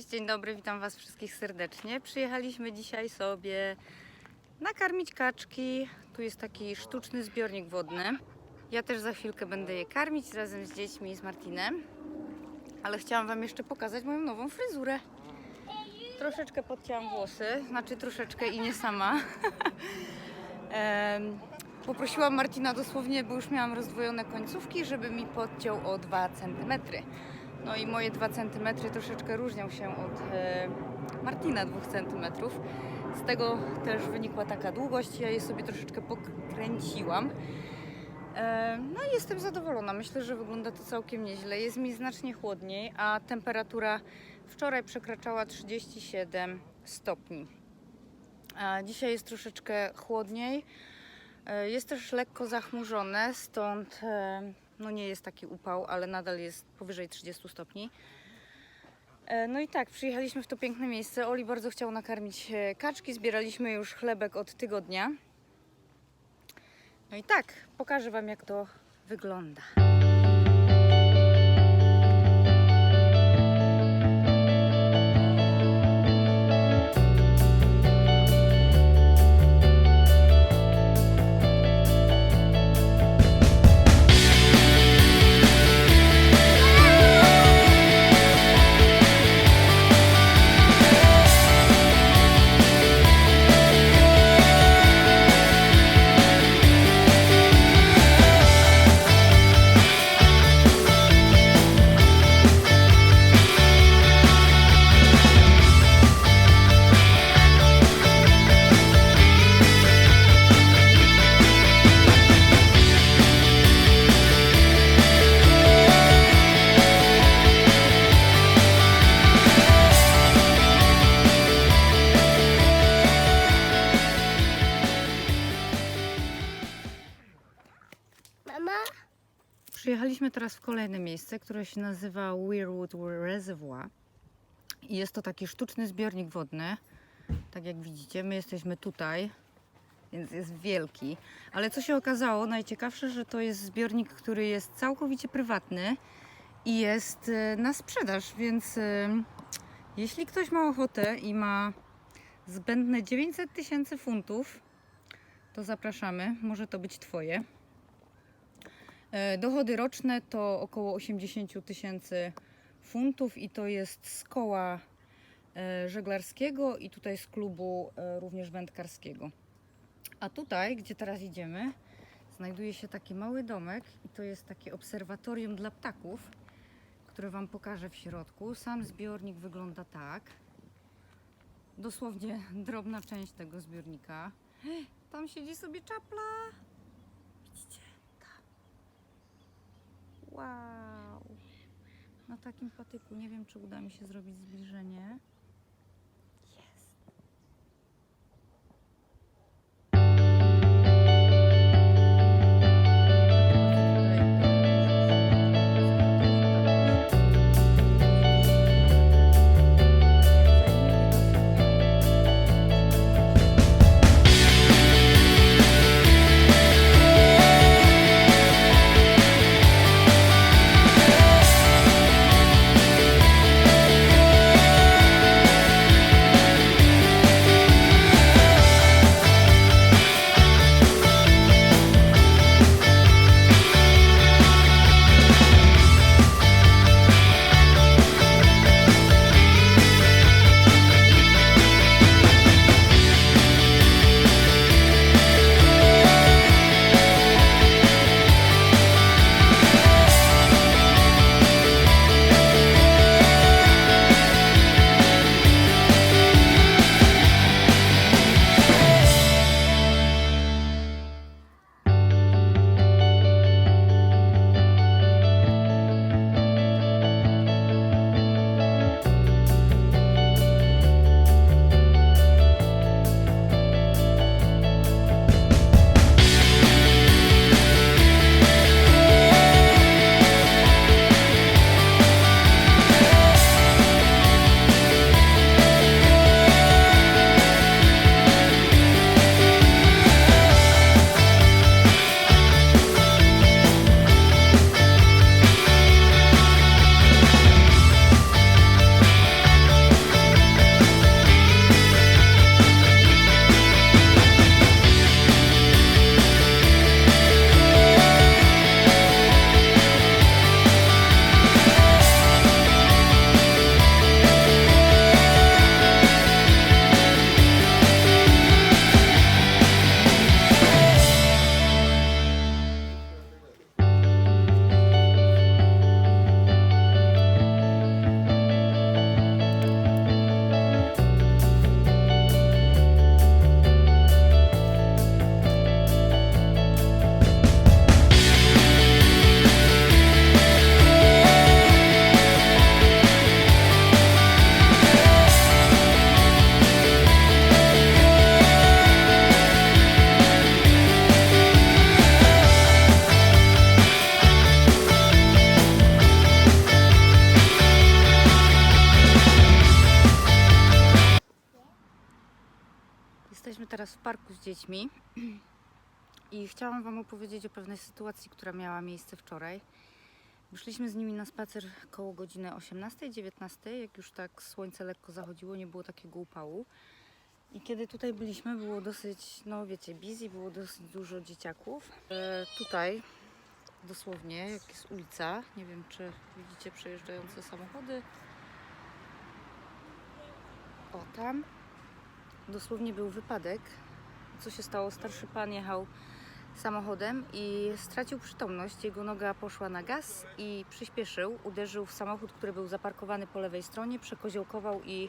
Cześć, dzień dobry, witam Was wszystkich serdecznie. Przyjechaliśmy dzisiaj sobie nakarmić kaczki. Tu jest taki sztuczny zbiornik wodny. Ja też za chwilkę będę je karmić razem z dziećmi i z Martinem. Ale chciałam Wam jeszcze pokazać moją nową fryzurę. Troszeczkę podcięłam włosy, znaczy troszeczkę i nie sama. Poprosiłam Martina dosłownie, bo już miałam rozdwojone końcówki, żeby mi podciął o 2 cm. No i moje 2 cm troszeczkę różnią się od e, Martina 2 cm. Z tego też wynikła taka długość. Ja je sobie troszeczkę pokręciłam. E, no i jestem zadowolona. Myślę, że wygląda to całkiem nieźle. Jest mi znacznie chłodniej, a temperatura wczoraj przekraczała 37 stopni. A dzisiaj jest troszeczkę chłodniej. E, Jest też lekko zachmurzone, stąd no nie jest taki upał, ale nadal jest powyżej 30 stopni. E, No i tak, przyjechaliśmy w to piękne miejsce. Oli bardzo chciał nakarmić e, kaczki, zbieraliśmy już chlebek od tygodnia. No i tak, pokażę Wam jak to wygląda. Kolejne miejsce, które się nazywa Weirwood Reservoir. I jest to taki sztuczny zbiornik wodny. Tak jak widzicie, my jesteśmy tutaj, więc jest wielki. Ale co się okazało, najciekawsze, że to jest zbiornik, który jest całkowicie prywatny i jest e, na sprzedaż, więc e, jeśli ktoś ma ochotę i ma zbędne 900 tysięcy funtów, to zapraszamy. Może to być Twoje. E, Dochody roczne to około 80 tysięcy funtów i to jest z koła e, żeglarskiego i tutaj z klubu e, również wędkarskiego. A tutaj, gdzie teraz idziemy, znajduje się taki mały domek i to jest takie obserwatorium dla ptaków, które Wam pokażę w środku. Sam zbiornik wygląda tak. Dosłownie drobna część tego zbiornika. Tam siedzi sobie czapla. Widzicie? Tam. Wow. Na takim patyku. Nie wiem, czy uda mi się zrobić zbliżenie. Teraz w parku z dziećmi i chciałam Wam opowiedzieć o pewnej sytuacji, która miała miejsce wczoraj. Wyszliśmy z nimi na spacer koło godziny 18-19, jak już tak słońce lekko zachodziło, nie było takiego upału. I kiedy tutaj byliśmy, było dosyć, no wiecie, busy, było dosyć dużo dzieciaków. E, tutaj dosłownie, jak jest ulica, nie wiem czy widzicie przejeżdżające samochody. O, tam dosłownie był wypadek. Co się stało? Starszy pan jechał samochodem i stracił przytomność. Jego noga poszła na gaz i przyspieszył. Uderzył w samochód, który był zaparkowany po lewej stronie, przekoziołkował i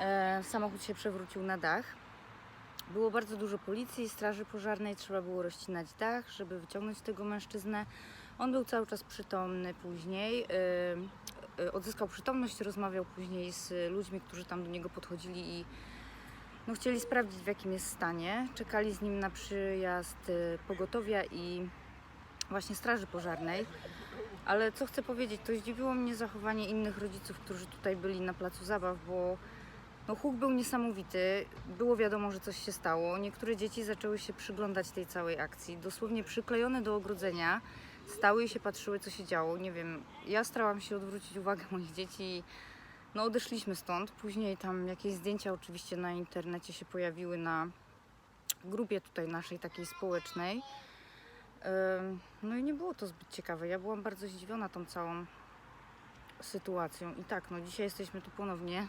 e, samochód się przewrócił na dach. Było bardzo dużo policji, straży pożarnej, trzeba było rozcinać dach, żeby wyciągnąć tego mężczyznę. On był cały czas przytomny później. e, e, Odzyskał przytomność, rozmawiał później z ludźmi, którzy tam do niego podchodzili i no, chcieli sprawdzić w jakim jest stanie. Czekali z nim na przyjazd y, pogotowia i właśnie straży pożarnej. Ale co chcę powiedzieć, to zdziwiło mnie zachowanie innych rodziców, którzy tutaj byli na placu zabaw, bo no, huk był niesamowity. Było wiadomo, że coś się stało. Niektóre dzieci zaczęły się przyglądać tej całej akcji. Dosłownie przyklejone do ogrodzenia stały i się patrzyły, co się działo. Nie wiem, ja starałam się odwrócić uwagę moich dzieci no odeszliśmy stąd. Później tam jakieś zdjęcia oczywiście na internecie się pojawiły na grupie tutaj naszej takiej społecznej. No i nie było to zbyt ciekawe. Ja byłam bardzo zdziwiona tą całą sytuacją. I tak, no dzisiaj jesteśmy tu ponownie.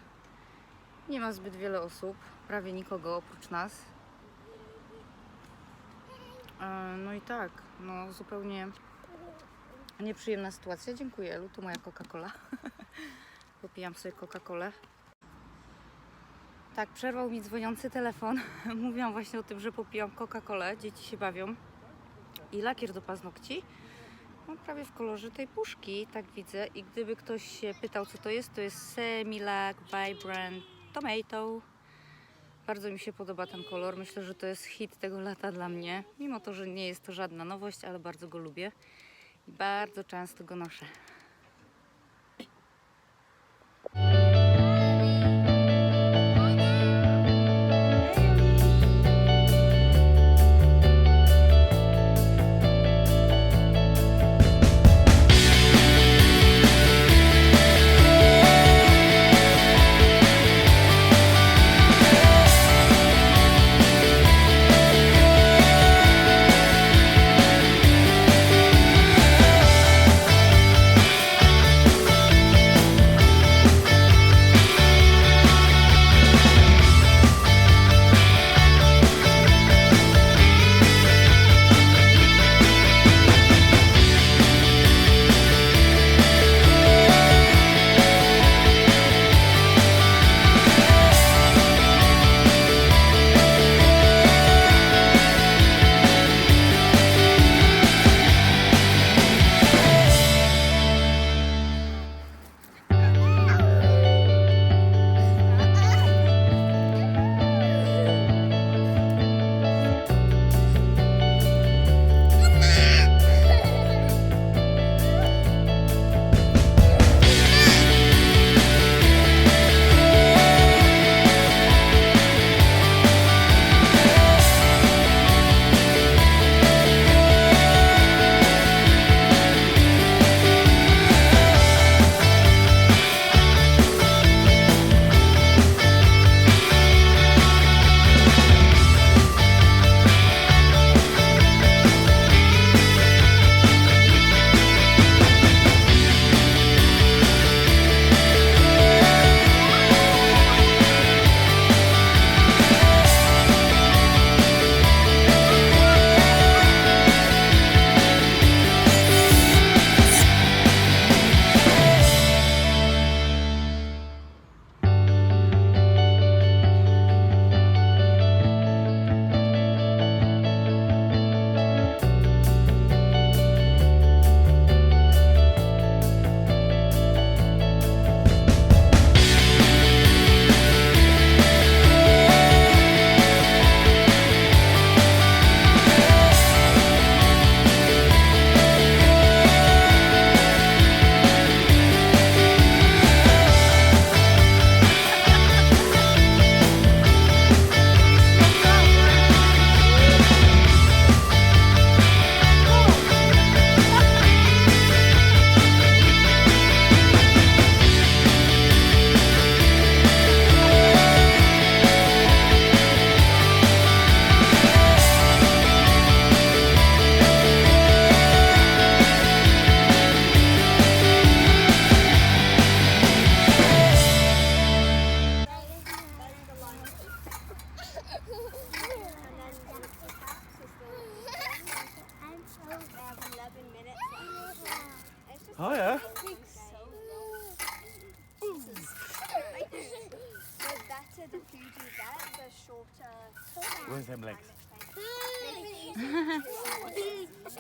Nie ma zbyt wiele osób, prawie nikogo oprócz nas. No i tak, no zupełnie nieprzyjemna sytuacja. Dziękuję, Elu, to moja Coca-Cola. Popijam sobie Coca-Colę. Tak, przerwał mi dzwoniący telefon. Mówiłam właśnie o tym, że popijam Coca-Colę. Dzieci się bawią. I lakier do paznokci. No, prawie w kolorze tej puszki, tak widzę. I gdyby ktoś się pytał, co to jest, to jest Semilac Vibrant Tomato. Bardzo mi się podoba ten kolor. Myślę, że to jest hit tego lata dla mnie. Mimo to, że nie jest to żadna nowość, ale bardzo go lubię. I bardzo często go noszę.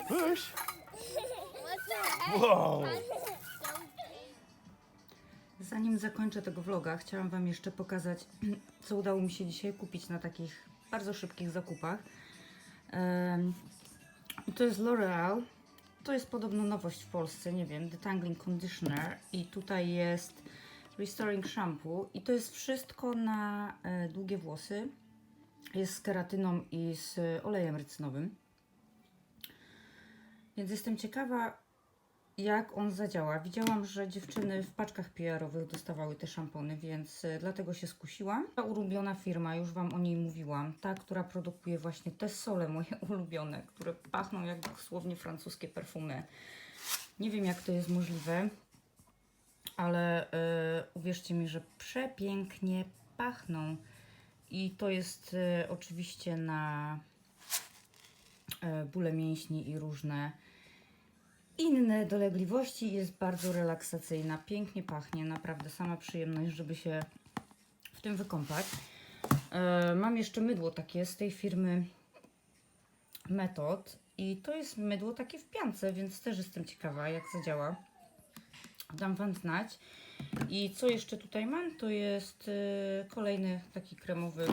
Push! Whoa! Zanim zakończę tego vloga, chciałam Wam jeszcze pokazać, co udało mi się dzisiaj kupić na takich bardzo szybkich zakupach. To jest L'Oreal. To jest podobno nowość w Polsce, nie wiem, Detangling Conditioner i tutaj jest Restoring Shampoo i to jest wszystko na e, długie włosy. Jest z keratyną i z olejem rycynowym. Więc jestem ciekawa, jak on zadziała. Widziałam, że dziewczyny w paczkach PR-owych dostawały te szampony, więc y, dlatego się skusiłam. Ta ulubiona firma, już Wam o niej mówiłam, ta, która produkuje właśnie te sole moje ulubione, które pachną jak dosłownie francuskie perfumy. Nie wiem, jak to jest możliwe, ale y, uwierzcie mi, że przepięknie pachną. I to jest y, oczywiście na y, bóle mięśni i różne inne dolegliwości. Jest bardzo relaksacyjna, pięknie pachnie, naprawdę sama przyjemność, żeby się w tym wykąpać. E, mam jeszcze mydło takie z tej firmy Metod i to jest mydło takie w piance, więc też jestem ciekawa jak zadziała. Dam Wam znać. I co jeszcze tutaj mam, to jest e, kolejny taki kremowy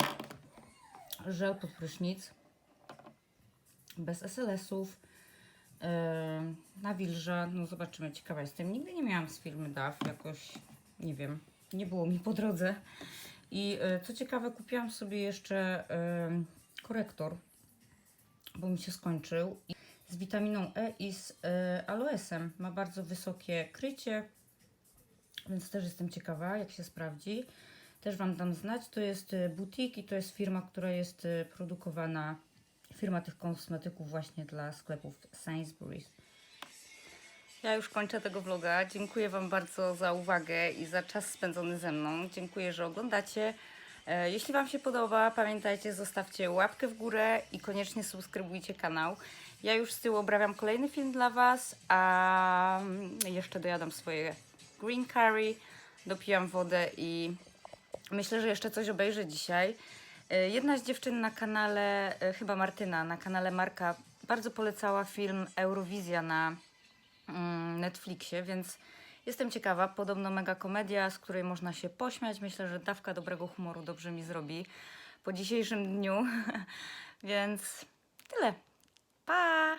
żel pod prysznic bez SLS-ów. Yy, na wilża, no zobaczymy, ciekawa jestem. Nigdy nie miałam z firmy DAF, jakoś, nie wiem, nie było mi po drodze. I yy, co ciekawe, kupiłam sobie jeszcze yy, korektor, bo mi się skończył. Z witaminą E i z aloesem. Ma bardzo wysokie krycie, więc też jestem ciekawa, jak się sprawdzi. Też Wam dam znać. To jest butik i to jest firma, która jest produkowana firma tych kosmetyków właśnie dla sklepów Sainsbury's. Ja już kończę tego vloga. Dziękuję Wam bardzo za uwagę i za czas spędzony ze mną. Dziękuję, że oglądacie. E, Jeśli Wam się podoba, pamiętajcie, zostawcie łapkę w górę i koniecznie subskrybujcie kanał. Ja już z tyłu obrabiam kolejny film dla Was, a mm, jeszcze dojadam swoje green curry, dopijam wodę i Myślę, że jeszcze coś obejrzę dzisiaj. E, Jedna z dziewczyn na kanale, e, chyba Martyna, na kanale Marka, bardzo polecała film Eurowizja na mm, Netflixie, więc jestem ciekawa. Podobno mega komedia, z której można się pośmiać. Myślę, że dawka dobrego humoru dobrze mi zrobi po dzisiejszym dniu. więc tyle. Pa!